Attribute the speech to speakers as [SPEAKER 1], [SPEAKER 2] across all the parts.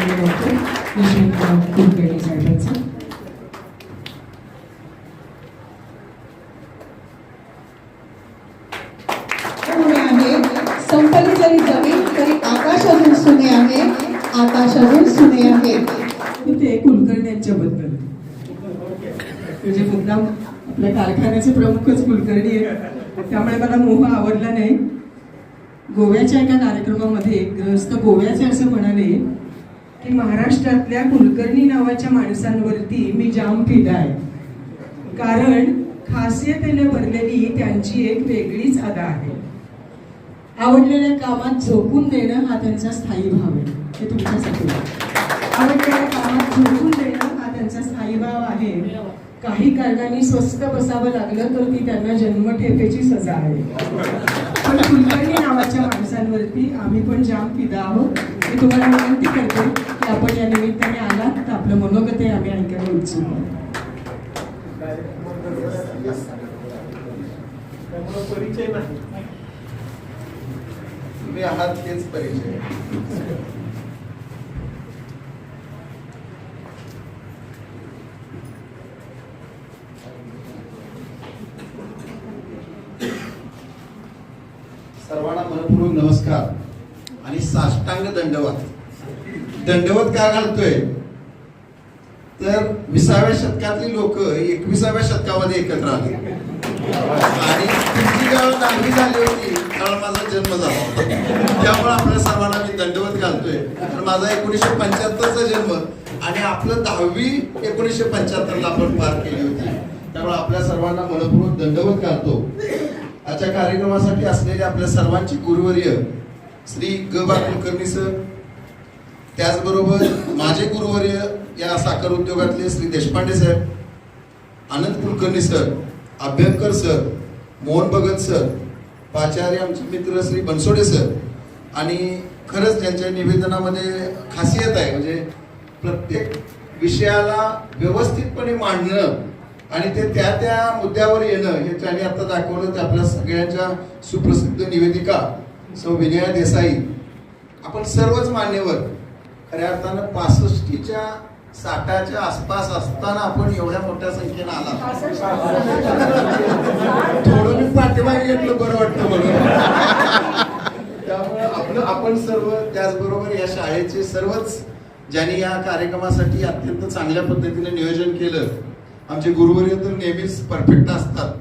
[SPEAKER 1] माननीय डॉक्टर यशवंतराव कुलकर्णी साहेबांचं
[SPEAKER 2] सुने आहे संपली जरी जमीन तरी आकाश अजून सुने आहे आकाश अजून सुने आहे
[SPEAKER 1] ते कुलकर्णी यांच्याबद्दल म्हणजे मुद्दाम आपल्या कारखान्याचे प्रमुखच कुलकर्णी आहेत त्यामुळे मला मोह आवडला नाही गोव्याच्या एका कार्यक्रमामध्ये ग्रस्त गोव्याचे असं म्हणाले की महाराष्ट्रातल्या कुलकर्णी नावाच्या माणसांवरती मी जाम फिदा आहे. कारण खासियतेने भरलेली त्यांची एक वेगळीच अदा आहे. आवडलेल्या कामात झोकून देणं हा त्यांचा स्थायी भाव आहे. हे तुमच्यासाठी आवडलेल्या कामात झोकून देणं हा त्यांचा स्थायी भाव आहे. काही कारणांनी स्वस्त बसावं लागलं तर ती त्यांना जन्मठेपेची सजा आहे. पण कुलकर्णी नावाच्या माणसांवरती आम्ही पण जाम फिदा आहोत. मी तुम्हाला विनंती करते की आपण या निमित्ताने आलात तर आपलं मनोगत आहे आम्ही ऐकायला उत्सुक आहोत.
[SPEAKER 3] त्यामुळे परिचय नाही.
[SPEAKER 4] तुम्ही आहात तेच परिचय. सर्वांना मनपूर्वक नमस्कार. आणि साष्टांग दंडवत. दंडवत का घालतोय? तर विसाव्या शतकातली लोक एकविसाव्या शतकामध्ये एकत्र आली. आणि तुमची गाव दहावी झाली होती. कारण माझा जन्म झाला होता. त्यामुळे आपल्या सर्वांना मी दंडवत घालतोय. तर माझा एकोणीसशे पंच्याहत्तरचा जन्म आणि आपलं दहावी एकोणीसशे पंच्याहत्तरला आपण पार केली होती. त्यामुळे आपल्या सर्वांना मनपूर्वक दंडवत घालतो. आजच्या कार्यक्रमासाठी असलेले आपल्या सर्वांची गुरुवर्य श्री ग बा कुलकर्णी सर. त्याचबरोबर माझे गुरुवर्य या साखर उद्योगातले श्री देशपांडे साहेब Anand Kulkarni sir Abhyankar sir Mohan Bhagat sir पाचार्य आमचे मित्र श्री बनसोडे सर. आणि खरंच त्यांच्या निवेदनामध्ये खासियत आहे म्हणजे प्रत्येक विषयाला व्यवस्थितपणे मांडणं आणि ते त्या त्या मुद्द्यावर येणं हे त्यांनी आता दाखवलं ते आपल्या सगळ्यांच्या सुप्रसिद्ध निवेदिका. सौ विजया देसाई. आपण सर्वच मान्यवर खऱ्या अर्थानं पासष्टीच्या साठाच्या आसपास असताना आपण एवढ्या मोठ्या संख्येनं आला. थोडं मी पाठीमागे घेतलं बरं वाटतं म्हणून. त्यामुळे आपलं आपण सर्व त्याचबरोबर या शाळेचे सर्वच ज्यांनी या कार्यक्रमासाठी अत्यंत चांगल्या पद्धतीने नियोजन केलं आमचे गुरुवर्य तर नेहमीच परफेक्ट असतात.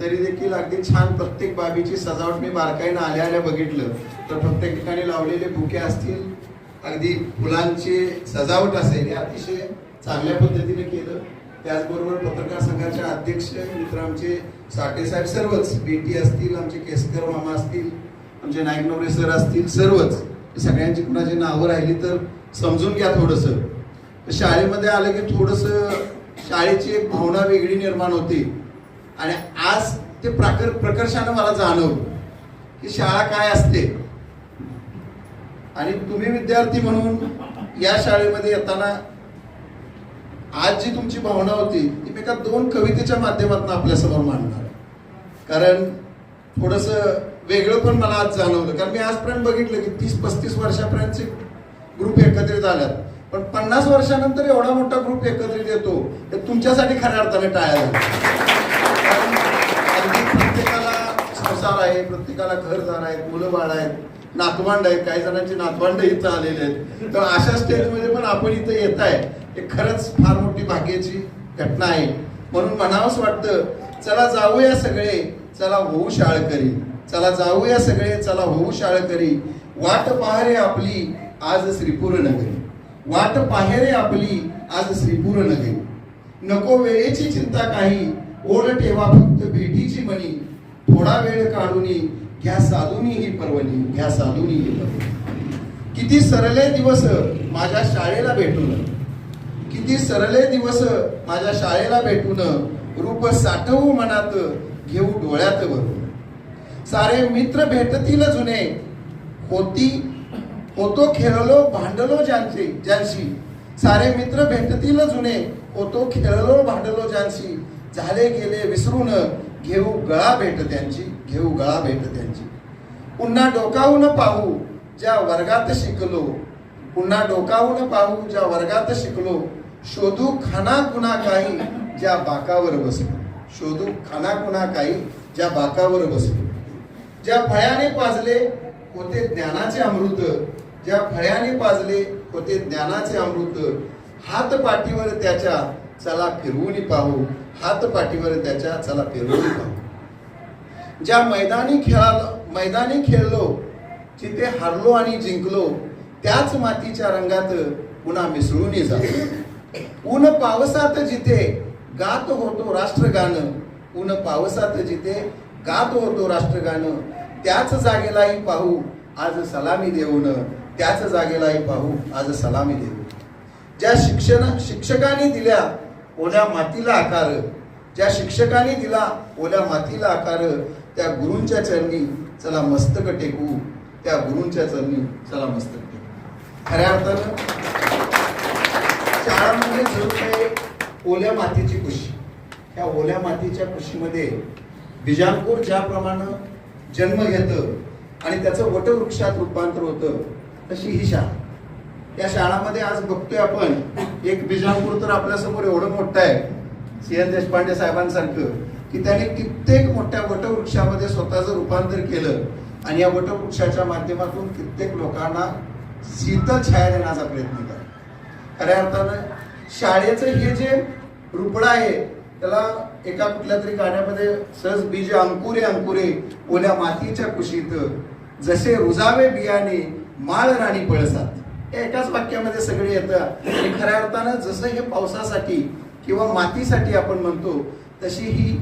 [SPEAKER 4] तरी देखील अगदी छान प्रत्येक बाबीची सजावट मी बारकाईनं आल्या आल्या बघितलं. तर प्रत्येक ठिकाणी लावलेले बुके असतील अगदी फुलांची सजावट असेल हे अतिशय चांगल्या पद्धतीने केलं. त्याचबरोबर पत्रकार संघाचे अध्यक्ष मित्र आमचे साठे साहेब सर्वच बेटी असतील आमचे केसकर मामा असतील आमचे नाईक नवरे सर असतील सर्वच. सगळ्यांची कुणाची नावं राहिली तर समजून घ्या थोडंसं. तर शाळेमध्ये आलं की थोडंसं शाळेची एक भावना वेगळी निर्माण होती. आणि आज ते प्राकर प्रकर्षानं मला जाणवलं की शाळा काय असते. आणि तुम्ही विद्यार्थी म्हणून या शाळेमध्ये येताना आज जी तुमची भावना होती ती मी एका दोन कवितेच्या माध्यमातून आपल्यासमोर मांडणार. कारण थोडस वेगळं पण मला आज जाणवलं. कारण मी आजपर्यंत बघितलं की तीस पस्तीस वर्षापर्यंतचे ग्रुप एकत्रित आल्यात. पण पन्नास वर्षानंतर एवढा मोठा ग्रुप एकत्रित येतो हे तुमच्यासाठी खऱ्या अर्थाने टाळ्या संसार आहे प्रत्येकाला घरदार आहेत मुलं बाळ आहेत नातवंड आहेत काही जणांची नातवंड इथं आलेले आहेत. तर अशा स्टेजमध्ये पण आपण इथं येत आहे. हे खरंच फार मोठी भाग्याची घटना आहे. म्हणून म्हणावंच वाटतं चला जाऊया सगळे चला होऊ शाळ करी चला जाऊया सगळे चला होऊ शाळ करी वाट पाहरे आपली आज श्रीपूर नगरी वाट पाहेरे आपली आज श्रीपूर नगरी नको वेळेची चिंता काही ओढ ठेवा फक्त भेटीची मणी. थोडा वेळ काढून घ्या साधुनी ही पर्वणी घ्या साधुनी ही पर्वणी. किती सरले दिवस माझ्या शाळेला भेटून किती सरले दिवस माझ्या शाळेला भेटून रूप साठवू मनात घेऊ डोळ्यात भरून. सारे मित्र भेटतील जुने होती होतो खेळलो भांडलो ज्यांचे ज्यांशी. सारे मित्र भेटतील जुने होतो खेळलो भांडलो ज्यांशी. झाले गेले विसरून घेऊ गळा भेट त्यांची घेऊ गळा भेट त्यांची. पुन्हा डोकावून पाहू ज्या वर्गात शिकलो. पुन्हा डोकावून पाहू ज्या वर्गात शिकलो. शोधू खाना कुणा काही ज्या बाकावर बसलो. शोधू खाना कुणा काही ज्या बाकावर बसलो. ज्या फळ्याने पाजले होते ज्ञानाचे अमृत. ज्या फळ्याने पाजले होते ज्ञानाचे अमृत. हात पाठीवर त्याच्या चला फिरवून पाहू. हात पाठीवर त्याच्या चला फिरवून पाहू ज्या मैदानी खेळाला मैदानी खेळलो जिथे हारलो आणि जिंकलो त्याच मातीच्या रंगात पुन्हा मिसळून जातो. ऊन पावसात जिथे गात होतो राष्ट्रगान ऊन पावसात जिथे गात होतो राष्ट्रगान त्याच जागेलाही पाहू आज सलामी देऊन त्याच जागेलाही पाहू आज सलामी देऊ ज्या शिक्षण शिक्षकांनी दिल्या ओल्या मातीला आकार. ज्या शिक्षकांनी दिला ओल्या मातीला आकार त्या गुरूंच्या चरणी चला मस्तक टेकू. त्या गुरूंच्या चरणी चला मस्तक टेकू. खऱ्या अर्थानं शाळा म्हणजे ओल्या मातीची कुशी त्या ओल्या मातीच्या कुशीमध्ये बिजापूर ज्याप्रमाणे जन्म घेतं आणि त्याचं वटवृक्षात रूपांतर होतं तशी ही शाळा. या शाळामध्ये आज बघतोय आपण एक बीजांकुर तर आपल्यासमोर एवढं मोठं आहे सी एन देशपांडे साहेबांसारखं की त्याने कित्येक मोठ्या वटवृक्षामध्ये स्वतःचं रूपांतर केलं. आणि या वटवृक्षाच्या माध्यमातून कित्येक लोकांना शीतल छाया देण्याचा प्रयत्न केला. खऱ्या अर्थानं शाळेचं हे जे रुपडं आहे त्याला एका कुठल्या तरी गाण्यामध्ये सहज बीज अंकुरे अंकुरे ओल्या मातीच्या कुशीत जसे रुजावे बियाणे माळ राणी पळसात. एकाच वाक्यामध्ये सगळे येतं. आणि खऱ्या अर्थानं जसं हे पावसासाठी किंवा मातीसाठी आपण म्हणतो तशी ही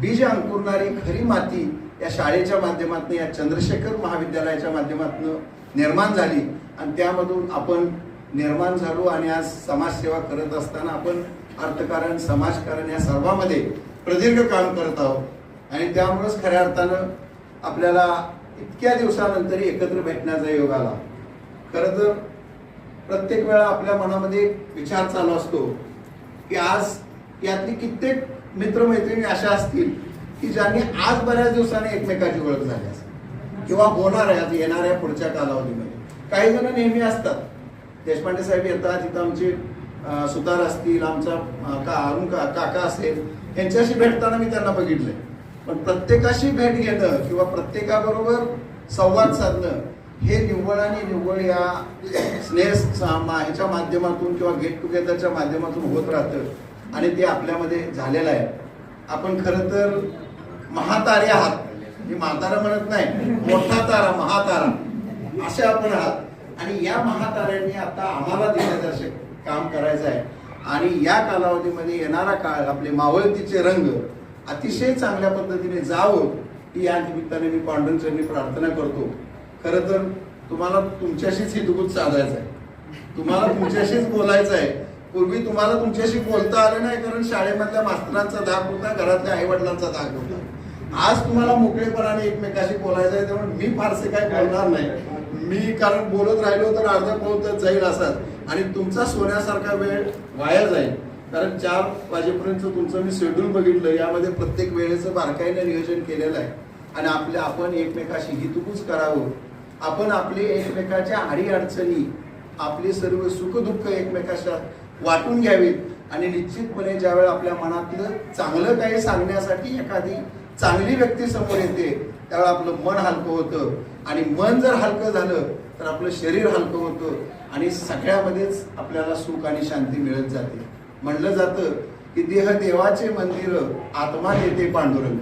[SPEAKER 4] बीज अंकुरणारी खरी माती या शाळेच्या माध्यमातून या चंद्रशेखर महाविद्यालयाच्या माध्यमातून निर्माण झाली. आणि त्यामधून आपण निर्माण झालो आणि आज समाजसेवा करत असताना आपण अर्थकारण समाजकारण या सर्वामध्ये प्रदीर्घ काम करत आहोत. आणि त्यामुळंच खऱ्या अर्थानं आपल्याला इतक्या दिवसानंतर एकत्र भेटण्याचा योग आला. खरं तर प्रत्येक वेळा आपल्या मनामध्ये विचार चालू असतो की आज यातली कित्येक मित्रमैत्रिणी अशा असतील की ज्यांनी आज बऱ्याच दिवसाने एकमेकाची ओळख झाली असेल. किंवा होणार आहे आज येणाऱ्या पुढच्या कालावधीमध्ये. काही जण नेहमी असतात. देशपांडे साहेब येतात तिथं आमचे सुतार असतील आमचा का अरुण का काका असेल यांच्याशी भेटताना मी त्यांना बघितलंय. पण प्रत्येकाशी भेट घेणं किंवा प्रत्येकाबरोबर संवाद साधणं हे निव्वळ आणि निव्वळ या स्नेह सा- मा- ह्याच्या माध्यमातून किंवा गेट टुगेदरच्या माध्यमातून होत राहतं आणि ते आपल्यामध्ये झालेलं आहे. आपण खरं तर महातारे आहात. मी म्हातारा म्हणत नाही मोठा तारा महातारा. असे आपण आहात. आणि या महाताऱ्यांनी आता आम्हाला दिग्दर्शक काम करायचं आहे. आणि या कालावधीमध्ये येणारा काळ आपले मावळतीचे रंग अतिशय चांगल्या पद्धतीने जावं ही या निमित्ताने मी पांडुरंगांनी प्रार्थना करतो. खरं तर तुम्हाला तुमच्याशीच हितगुज साधायचं आहे तुम्हाला तुमच्याशीच बोलायचं आहे पूर्वी तुम्हाला तुमच्याशी बोलता आलं नाही कारण शाळेमधल्या मास्तरांचा धाक होता घरातल्या आई वडिलांचा धाक होता. आज तुम्हाला मोकळेपणाने एकमेकाशी बोलायचं आहे त्यामुळे मी फारसे काही बोलणार नाही. मी कारण बोलत राहिलो तर अर्धा पाऊन जाईल असाच. आणि तुमचा सोन्यासारखा वेळ वाया जाईल. कारण चार वाजेपर्यंत तुमचं मी शेड्यूल बघितलं यामध्ये प्रत्येक वेळेचं बारकाईनं नियोजन केलेलं आहे. आणि आपल्या आपण एकमेकाशी हितुकूच करावं. आपण आपले एकमेकाच्या अडीअडचणी आपली आपले सर्व सुखदुःख एकमेकाच्या वाटून घ्यावीत आणि निश्चितपणे ज्यावेळेला आपल्या मनातलं चांगलं काही सांगण्यासाठी एखादी चांगली व्यक्ती समोर येते त्यावेळेला आपलं मन हलकं होतं. आणि मन जर हलकं झालं तर आपलं शरीर हलकं होतं आणि सगळ्यामध्येच आपल्याला सुख आणि शांती मिळत जाते. म्हणलं जातं की देह देवाचे मंदिर आत्मा देते पांडुरंग.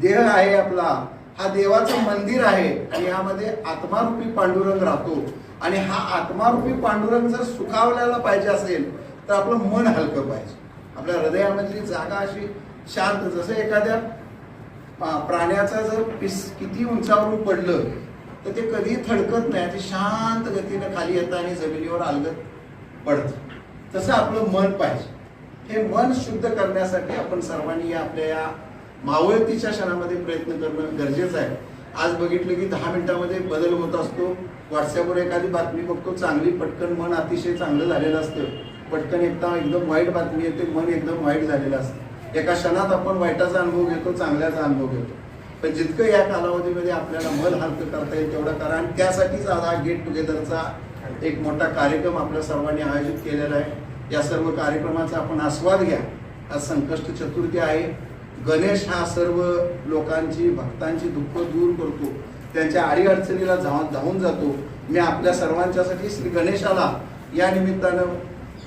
[SPEAKER 4] देह आहे आपला हा देवाचं मंदिर आहे आणि यामध्ये आत्मारूपी पांडुरंग राहतो. आणि हा आत्मारूपी पांडुरंग जर सुखावल्याला पाहिजे असेल तर आपलं मन हलकं पाहिजे. आपल्या हृदयामधली जागा अशी शांत जसं एखाद्या प्राण्याचा जर पिस किती उंचावरून पडलं तर ते कधी थडकत नाही. ते शांत गतीनं खाली येतं आणि जमिनीवर अलगत पडतं. तसं आपलं मन पाहिजे. हे मन शुद्ध करण्यासाठी आपण सर्वांनी या आपल्या या मावळतीच्या क्षणामध्ये प्रयत्न करणं गरजेचं आहे. आज बघितलं की दहा मिनिटामध्ये बदल होत असतो. व्हॉट्सअपवर एखादी बातमी बघतो चांगली पटकन मन अतिशय चांगलं झालेलं असतं. पटकन एकदा एकदम वाईट बातमी येते मन एकदम वाईट झालेलं असतं. एका क्षणात आपण वाईटाचा अनुभव घेतो चांगल्याचा अनुभव घेतो. पण जितकं या कालावधीमध्ये आपल्याला मन हलकं करता येईल तेवढं करा आणि त्यासाठीच आज हा गेट टुगेदरचा एक मोठा कार्यक्रम आपल्या सर्वांनी आयोजित केलेला आहे. या सर्व कार्यक्रमाचा आपण आस्वाद घ्या. आज संकष्ट चतुर्थी आहे. गणेश हा सर्व लोकांची भक्तांची दुःख दूर करतो. त्यांच्या अडीअडचणीला जाऊन धावून जातो. मी आपल्या सर्वांच्यासाठी श्री गणेशाला या निमित्तानं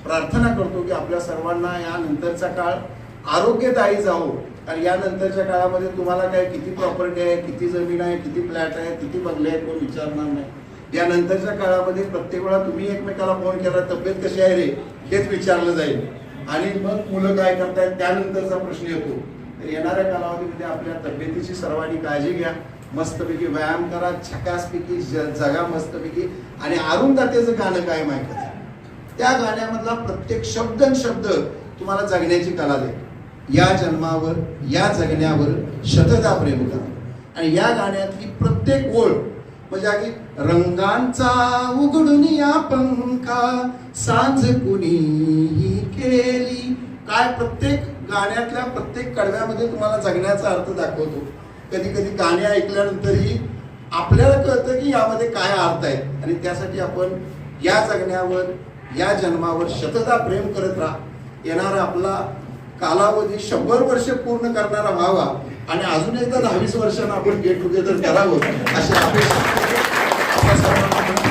[SPEAKER 4] प्रार्थना करतो की आपल्या सर्वांना या नंतरचा काळ आरोग्यदायी जावो. कारण यानंतरच्या काळामध्ये तुम्हाला काय किती प्रॉपर्टी आहे किती जमीन आहे किती फ्लॅट आहे किती बंगले आहेत कोण विचारणार नाही. या नंतरच्या काळामध्ये प्रत्येक वेळा तुम्ही एकमेकाला फोन केला तब्येत कशी आहे रे? हेच विचारलं जाईल. आणि मग मुलं काय करतायत त्यानंतरचा प्रश्न येतो. तर येणाऱ्या कालावधीमध्ये आपल्या तब्येतीची सर्वांनी काळजी घ्या. मस्तपैकी व्यायाम करा छकासपैकी जगा मस्तपैकी. आणि अरुंधतेचं गाणं काय ऐकत त्या गाण्यामधला प्रत्येक शब्द शब्द तुम्हाला जगण्याची कला दे या जन्मावर या जगण्यावर शतदा प्रेम करा. आणि या गाण्यातली प्रत्येक ओळ म्हणजे अगदी रंगांचा उघडून या पंखा सांज कुणी केली. काय प्रत्येक गाण्यातल्या प्रत्येक कडव्यामध्ये तुम्हाला जगण्याचा अर्थ दाखवतो. कधी कधी गाणे ऐकल्यानंतरही आपल्याला कळतं की यामध्ये काय अर्थ आहे. आणि त्यासाठी आपण या जगण्यावर या जन्मावर शतदा प्रेम करत राहा. येणारा आपला कालावधी शंभर वर्ष पूर्ण करणारा व्हावा. आणि अजून एकदा दहावीस वर्षांना आपण गेट टुगेदर करावं अशी अपेक्षा.